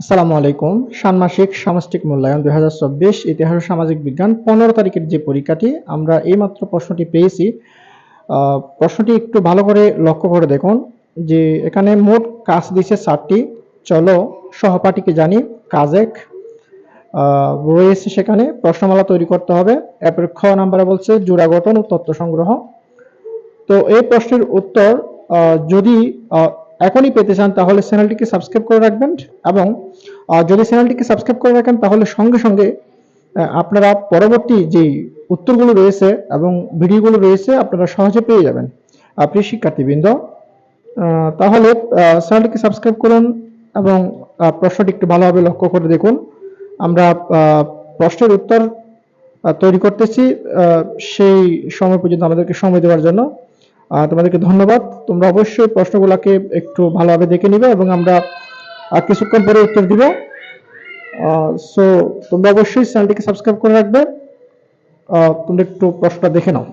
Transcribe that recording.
আসসালামু আলাইকুম। ষান্মাসিক সামষ্টিক মূল্যায়ন দুই হাজার চব্বিশ ইতিহাস সামাজিক বিজ্ঞান পনেরো তারিখের যে পরীক্ষাটি আমরা এইমাত্র প্রশ্নটি পেয়েছি। প্রশ্নটি একটু ভালো করে লক্ষ্য করে দেখুন যে এখানে মোট কাজ দিছে চারটি। চলো সহপাঠীকে জানি কাজ এক আহ, রয়েছে সেখানে প্রশ্নমালা তৈরি করতে হবে। এরপর খ নাম্বারে বলছে জোড়া গঠন ও তথ্য সংগ্রহ। তো এই প্রশ্নের উত্তর যদি এখনই পেতে চান, তাহলে চ্যানেলটিকে সাবস্ক্রাইব করে রাখবেন এবং যদি চ্যানেলটিকে সাবস্ক্রাইব করে রাখেন, তাহলে সঙ্গে সঙ্গে আপনারা পরবর্তী যে উত্তরগুলো রয়েছে এবং ভিডিওগুলো রয়েছে, আপনারা সহজে পেয়ে যাবেন। আপনি শিক্ষার্থীবৃন্দ তাহলে চ্যানেলটিকে সাবস্ক্রাইব করুন এবং প্রশ্নটি একটু ভালোভাবে লক্ষ্য করে দেখুন। আমরা প্রশ্নের উত্তর তৈরি করতেছি সেই সময় পর্যন্ত আমাদেরকে সময় দেওয়ার জন্য। তোমাদেরকে ধন্যবাদ। তোমরা অবশ্যই প্রশ্নগুলোকে একটু ভালোভাবে দেখে নিবে এবং আমরা আর কিছুক্ষণ পরে উত্তর দিব। সো তোমরা অবশ্যই চ্যানেলটিকে সাবস্ক্রাইব করে রাখবে। তোমরা একটু প্রশ্নটা দেখে নাও।